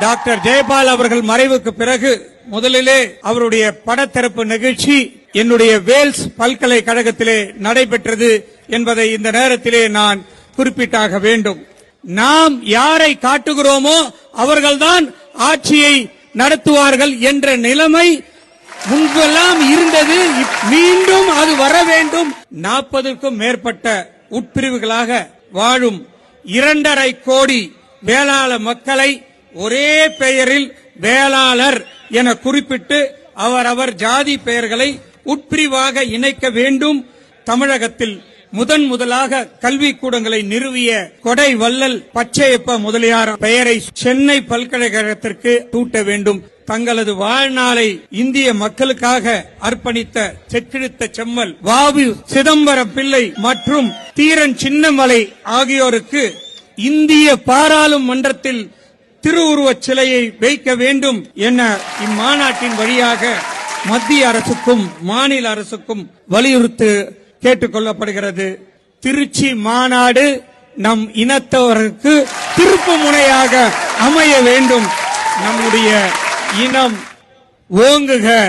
Doctor Jayapal அவர்கள் மறைவுக்கு பிறகு முதலிலே அவருடைய படத்திறப்பு நிகழ்ச்சி என்னுடைய வேல்ஸ் பல்கலைக்கழகத்திலே நடைபெற்றது என்பதை இந்த நேரத்திலே நான் குறிப்பிட்டாக வேண்டும். நாம் யாரை காட்டுகிறோமோ அவர்கள்தான் ஆட்சியை நடத்துவார்கள் என்ற நிலைமை முன்பெல்லாம் இருந்தது. மீண்டும் அது வர வேண்டும். நாற்பதுக்கும் மேற்பட்ட உட்பிரிவுகளாக வாழும் இரண்டரை கோடி வேளாள மக்களை ஒரே பெயரில் வேளாளர் என குறிப்பிட்டு அவரவர் ஜாதி பெயர்களை உட்பிரிவாக இணைக்க வேண்டும். தமிழகத்தில் முதன் முதலாக கல்விக்கூடங்களை நிறுவிய கொடை வள்ளல் பச்சையப்ப முதலியார் பெயரை சென்னை பல்கலைக்கழகத்திற்கு தூட்ட வேண்டும். தங்களது வாழ்நாளை இந்திய மக்களுக்காக அர்ப்பணித்த செக்கிழுத்த செம்மல் வாவு சிதம்பரம் பிள்ளை மற்றும் தீரன் சின்னமலை ஆகியோருக்கு இந்திய பாராளுமன்றத்தில் திருவுருவச் சிலையை வைக்க வேண்டும் என இம்மாநாட்டின் வழியாக மத்திய அரசுக்கும் மாநில அரசுக்கும் வலியுறுத்து கேட்டுக் கொள்ளப்படுகிறது. திருச்சி மாநாடு நம் இனத்தவருக்கு திருப்பு முனையாக அமைய வேண்டும். நம்முடைய இனம் ஓங்குக.